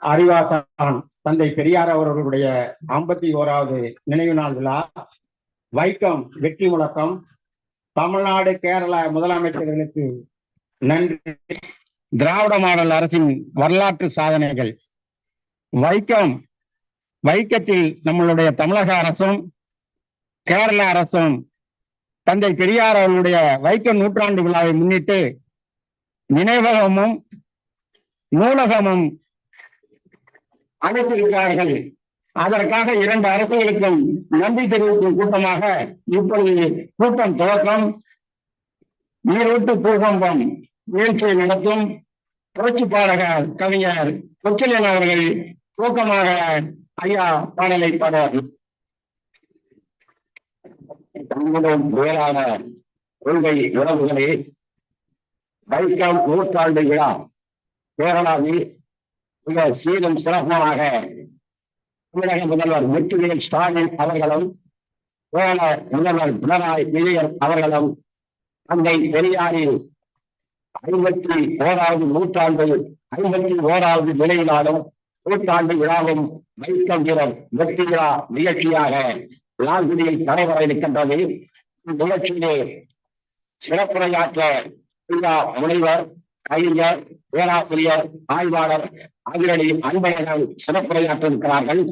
அறிவாசான் தந்தை பெரியார் அவர்களுடைய ஐம்பத்தி ஓராவது நினைவு நாள் விழா. வைக்கம் வெற்றி முழக்கம். தமிழ்நாடு கேரள முதலமைச்சர்களுக்கு நன்றி. திராவிட மாடல் அரசின் வரலாற்று சாதனைகள். வைக்கம் வைக்கத்தில் நம்மளுடைய தமிழக அரசும் கேரள அரசும் தந்தை பெரியார் அவர்களுடைய வைக்கம் நூற்றாண்டு விழாவை முன்னிட்டு நினைவகமும் நூலகமும் அமைத்திருக்கிறார்கள் அதற்காக இரண்டு அரசுகளுக்கும் நன்றி தெரிவிக்கும் கூட்டமாக இப்பொழுது கூட்டம் துவக்கம் நீரூட்டு பூகம்பம் நிகழ்ச்சியை நடத்தும். புரட்சி பாடகர் கவிஞர் கொச்சிலன் அவர்கள் தூக்கமாக ஐயா பாடலை பாடுவார்கள் தங்களுடன் மேலான கொள்கை உறவுகளே வைக்கம் நூற்றாண்டு விழா கேரளாவில் மிக சீரும் சிறப்பாக தமிழக முதல்வர் வெற்றிவேல் ஸ்டாலின் அவர்களும் கேரள முதல்வர் பினராயி விஜயன் அவர்களும் தந்தை பெரியாரின் ஐம்பத்தி ஓராவது நூற்றாண்டு ஐம்பத்தி ஓராவது நிலையிலாலும் நூற்றாண்டு விழாவும் வைக்கம் வீரர் வெற்றி விழா நிகழ்ச்சியாக லால்குடியில் நடைபெற இருக்கின்றது நிகழ்ச்சியிலே சிறப்புரையாற்ற முனைவர் கவிஞர் பேராசிரியர் ஆய்வாளர் ஆகியோரையும் அன்பழகன் சிறப்புரையாற்றிருக்கிறார்கள்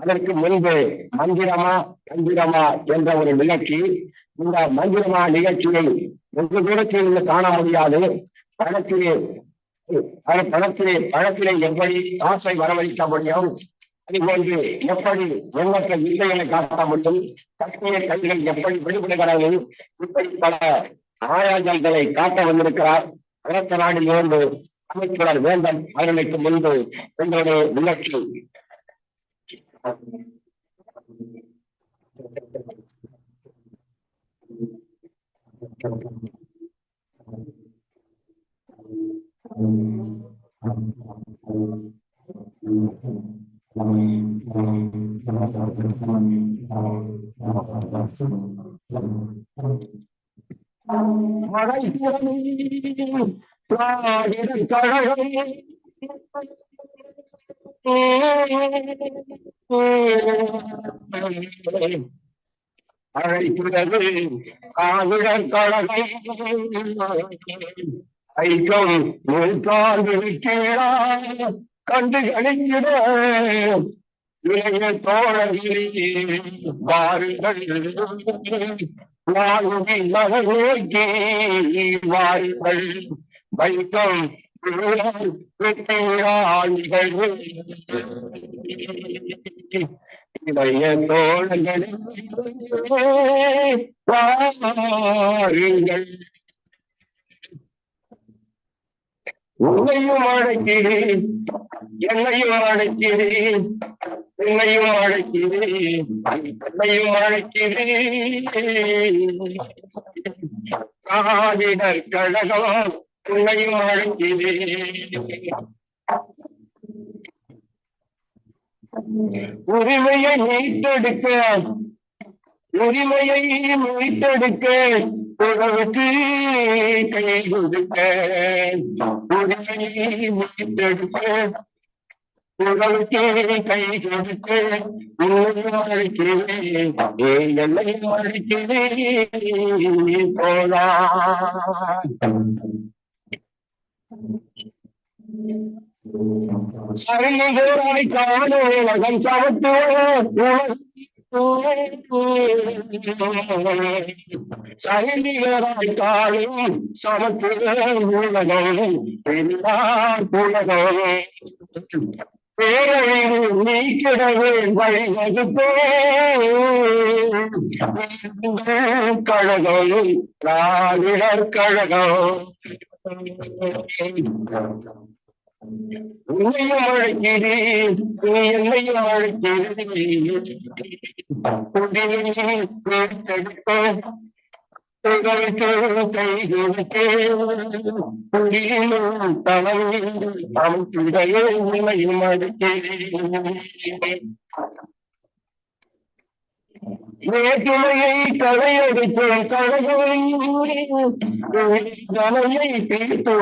அதற்கு முன்பு மந்திரமா மந்திரமா என்ற ஒரு நிகழ்ச்சி இந்த மந்திரமா நிகழ்ச்சியை வெகு தூரத்தில் இருந்து காண முடியாது. பணத்திலே பணத்திலே பணத்திலே எப்படி காசை வரவழைக்க முடியும்? அதுபோன்று எப்படி எண்ணற்ற இல்லைகளை காட்ட முடியும்? கட்டிய கைகள் எப்படி விடுபடுகிறது? இப்படி பல ஆயாஜல்களை காட்ட வந்திருக்கிறார் அடுத்த நாளில் இருந்து அமைச்சர் வேந்தன் அவர்களுக்கு முன்பு எங்களுடைய you. மழை அழைக்கிறது காவிடர் கழகம் ஐக்கம் நூற்றாண்டு விட்டீரா கண்டு கணிக்கிற வாருங்கள் வாழ்வி நோக்கி வாருங்கள் வைக்கம் இளைய தோழர்களே வாருங்கள் உன்னையும் அழைக்கிறேன் என்னையும் அழைக்கிறேன் என்னையும் அழைக்கிறேன் என்னையும் அழைக்கிறேன் காவிடர் கழகம் உன்னையும் அழைக்கிறேன். உரிமையை மீட்டெடுக்க உரிமையை மீட்டெடுக்க உறவுக்கு கை கொடுக்க உரிமையை மீட்டெடுக்க உறவுக்கு கை கொடுக்க உன்னையும் அழைக்கிறேன் ஏ அழைக்கிறேன் போலா சரிந்தோராய் காண உலகம் சமத்துவம் சரிந்தோராய் காணும் உலகம் பெரியார் உலகம் பேரழிவு நீக்கிடவே வழிவகுப்பே கழகம் கழகம் உன்னையும் அழைக்கிறேன் நீ என்னையும் அழைக்கிறேன் உண்மையும் தடுப்பேன் வேற்றுமையை களையெடுத்தேன் தலையை தீர்த்து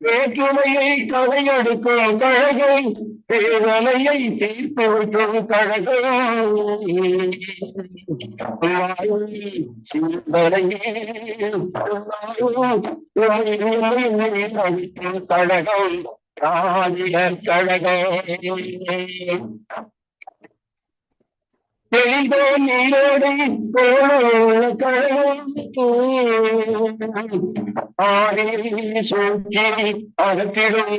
வேற்றுமையை களையெடுக்கும் கழகை வேதனையை தீர்த்து விட்டும் கழகை கழகம் ராஜிகர் கழகம் தெளிந்த நீரோடு சூழ்ச்சி அகத்திடும்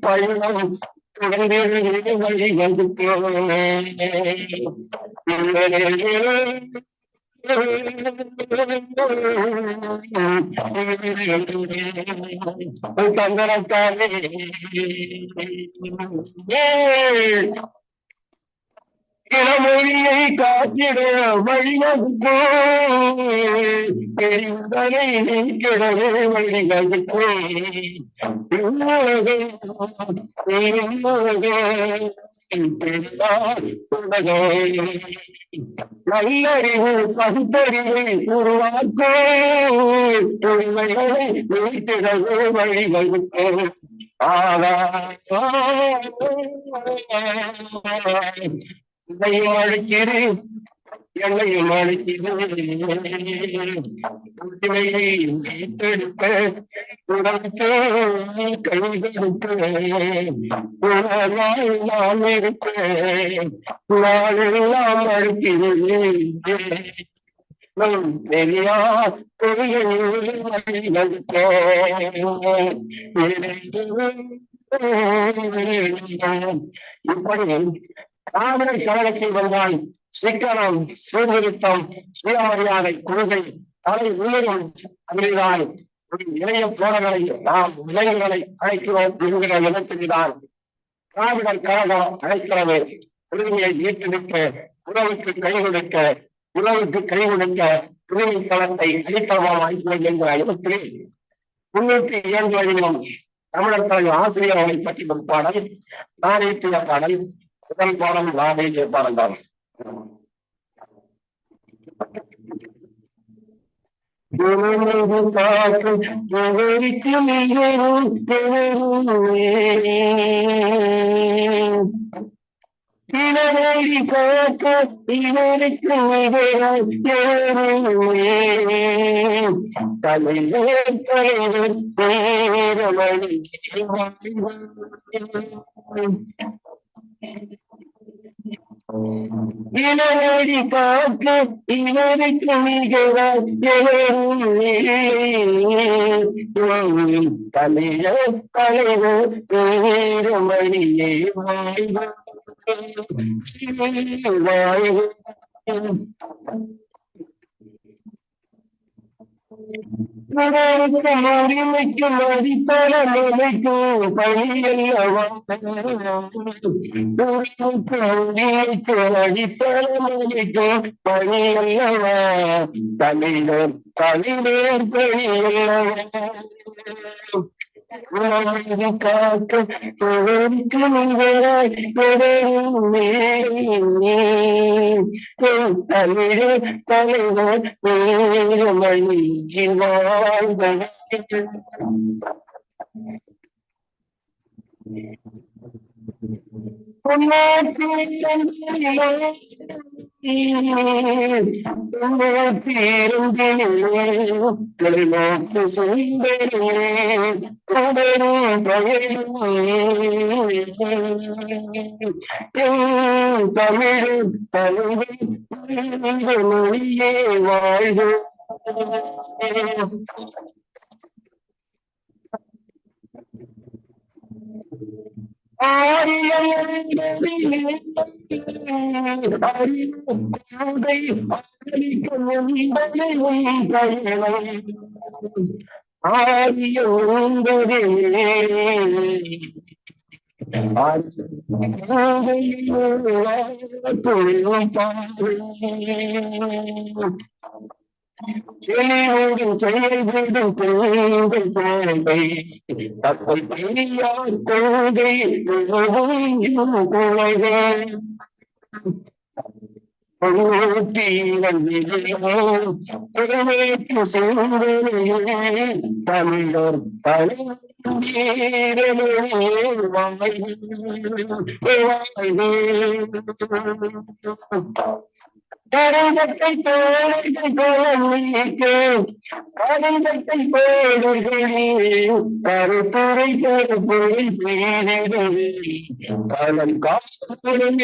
பயணம் தொடர்ந்து வழி தந்தனத்தாலே இளமொழியை காத்திட வழிவகுப்போ தெரிந்தனை நீக்கிடவே வழிவகுப்போ நல்லறிவு பகுத்தறிவை உருவாக்கோ. உண்மைகளை நீக்கிடவே வழிவகுப்போ இதையும் அழைக்கிறேன் என்னையும் அழைக்கிறேன் மீட்டெடுக்க நாளெல்லாம் இப்படி காவிரி கழகத்தில் வந்தான் சிக்கனம் சீர்திருத்தம் சுயமரியாதை கொள்கை தலை உயிரும் அங்கில்தான் இளைய தோழர்களை நாம் இளைஞர்களை அழைக்கிறோம் என்கிற இடத்தில்தான் திராவிடர் கழகம் அழைக்கிறது. உரிமையை ஈட்டுவிக்க உறவுக்கு கை கொடுக்க உறவுக்கு கை கொடுக்க உரிமை தளத்தை அளித்தவம் அளிப்போம் என்கிற இடத்திலே முன்னூற்றி ஏழு வழியிலும் தமிழர் தலைவர் ஆசிரியர் அவரை பற்றி ஒரு பாடல் நான் பாடல் முதல் பாடம் நான் எழுதிய பாடல் தான். உணவு காற்று விவரித்து மிகவும் இளவேலி காக்க இவருக்கு மிகவும் தலைவர் தலைவர் பேரவழி இளவேலி காக்க இவருக்கு மிகவும் தலைவர் தலைவர் பேரமணியே வாழ்வார் உரிமைக்கு மதிப்பட நிலைக்கும் பணியல்லவா உரிமைக்கு மதிப்பட நிலைக்கும் பணியல்லவா தலைவர் தலைவர் பணியல்லவா உலகில் காக்க உலகிற்கு நீங்களாய் தமிழ் தலைவர் மணி வாழ்ந்த தொலைநோக்கு தமிழ் தமிழ் மொழியே வாழ்க I am the day. I am the day. I am the day. I am the day. I am the day. கிளியோடும் செயல்படும் தப்பை பெரியார் கொள்கை தமிழர் பழ கருங்கத்தை தோழர்கள் போலிக்கு கருங்கத்தை கருத்துரை கருப்புரை காலம் காசுடன்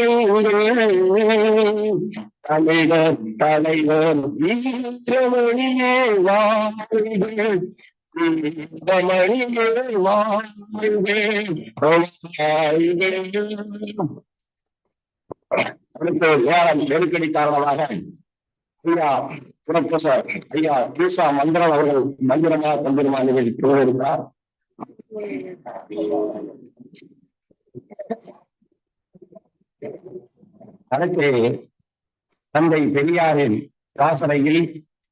தலைவர் தலைவர் வீரமணியே வாழ்க மணியே வாழ்க அடுத்த ஏழாம் நெருக்கடி காரணமாக ஐயா புரொஃபசர் ஐயா கீசா மந்திரன் அவர்கள் மந்திரமா தந்திரமா நிகழ்ச்சி கொண்டிருந்தார் அடுத்து தந்தை பெரியாரின் காசறையில்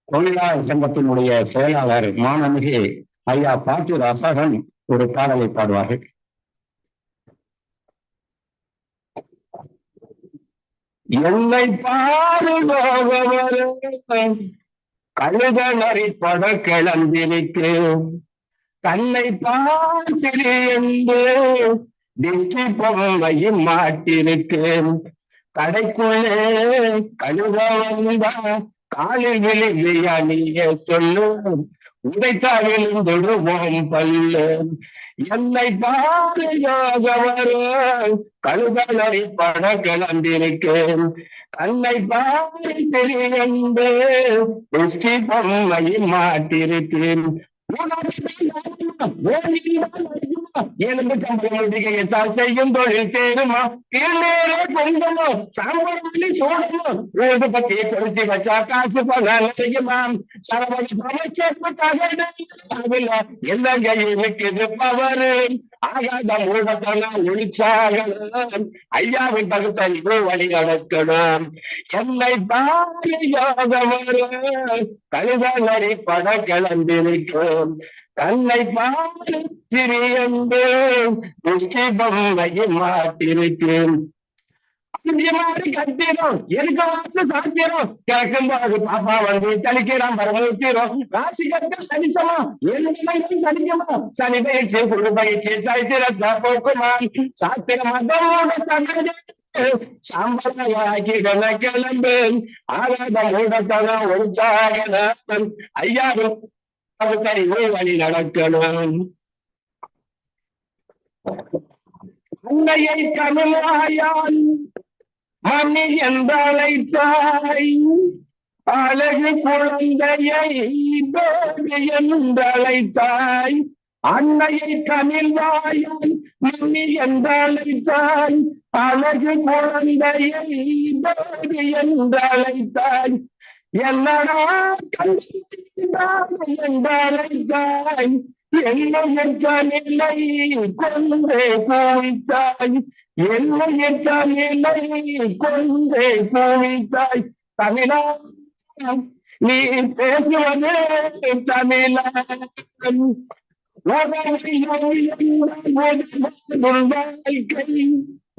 தொழிலாளர் சங்கத்தினுடைய செயலாளர் மாணமிகு ஐயா பாட்டு ரசகன் ஒரு பாடலை பாடுவார்கள். என்னை பாருபவரும் கழுதனரி பட கிளம்பிருக்கு தன்னை பாசிரி என்று திஷ்டி பொம்மையும் மாட்டிருக்கு. கடைக்குள்ளே கழுத வந்த காலில் விழுந்து அணிய சொல்லும் உதைத்தா விழுந்துடுவோம் பல்லு. என்னை பாதையாக வரும் கழுதலை பட கிளம்பிருக்கேன் கண்ணை பாதை தெரியண்டு திருஷ்டி மாட்டிருக்கேன். கம்பளம் செய்யும் தொழில் தேருமா கீழே பொங்கமோ சாம்பல் சோழமோ வீடு பத்தி கொடுத்து வச்சா காசு பணம் செய்யுமா சரவணி எந்த இருக்குது பவரு. ஆகாத மூடத்தெல்லாம் ஒளிச்சாகணும் ஐயாவின் பகுத்தறிவு வழி நடக்கணும். என்னை பாலியாதவர் கழுதலடி பட கிளம்பிருக்கும் கண்ணை பாரு திரியந்து திருஷ்டி பொம்மையை மாட்டிருக்கேன் மாதிரி கட்டிடும் எனக்கு வார்த்தை சாத்திரம் கிழக்கும் போது பாப்பா வந்து தலிக்கிறான் பரவத்திரும் ராசி கட்டம் தனிச்சமா எனக்கு சனிக்குமா சனி பயிற்சி குரு பயிற்சி சரித்திரத்தை போக்குமான் சாத்திர மதமோட சகஜ சாம்பலாகிடன கிளம்பு ஆகாத மூடத்தன ஒன்றாகன ஐயாவும் பகுத்தறிவு வழி நடக்கணும். அன்னையை தமிழாயான் மணி என்றழைத்தாய். அழகு குழந்தையை போதி என்றழைத்தாய். அன்னையை தமிழ்வாயான் மணி என்றழைத்தாய். அழகு குழந்தையை போதி என்றழைத்தாய். என்னடா என்றழைத்தாய் என்னையற்ற நிலை கொண்டே குவித்தாய் என்னையற்ற நிலை கொண்டே குவித்தாய் தமிழா நீ பேசுவது தமிழன் வாழ்க்கை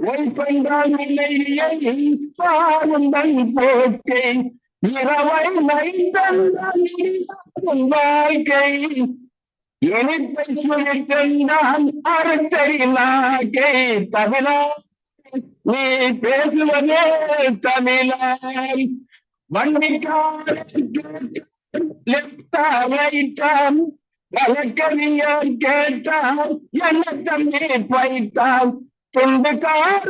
ஒய்பென்றால் நிலையை பாருங்கள் போக்கை இரவை நைந்தன் வாழ்க்கை இனிப்பை சுழித்தான் அறுத்தறினாக்கை தமிழா நீ பேசுவதே தமிழாய் வண்டிக்காரன் வழக்கறிஞர் கேட்டான் என்ன தம்பி பைத்தான் துண்டுக்காரன்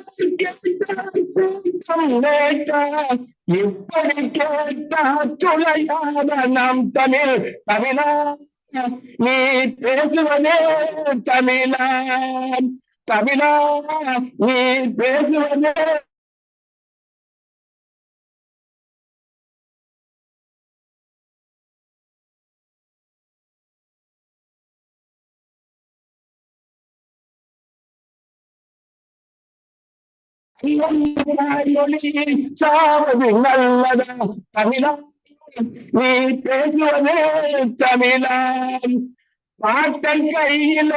இப்படி கேட்டா துளையாத நம் தமிழ் தமிழா நீ பேசுவதே தமிழா தமிழா நீ பேசுவதே சாவது நல்லதா தமிழா நீ பேசுவதே தமிழான் பாட்டன் கையில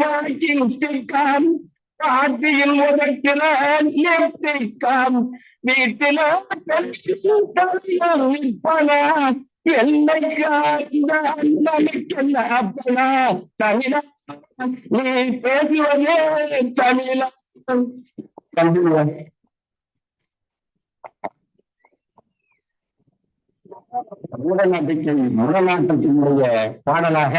வாக்கிங் ஸ்டிக்கான் பாட்டியில் முதற்கிறான் எத்திக்கான் வீட்டில விற்பனா என்னைக்கு அப்பனா தமிழா நீ பேசுவதே தமிழா கண்டிப்பா மூடநாட்டுக்கு மூடநாட்டத்தினுடைய பாடலாக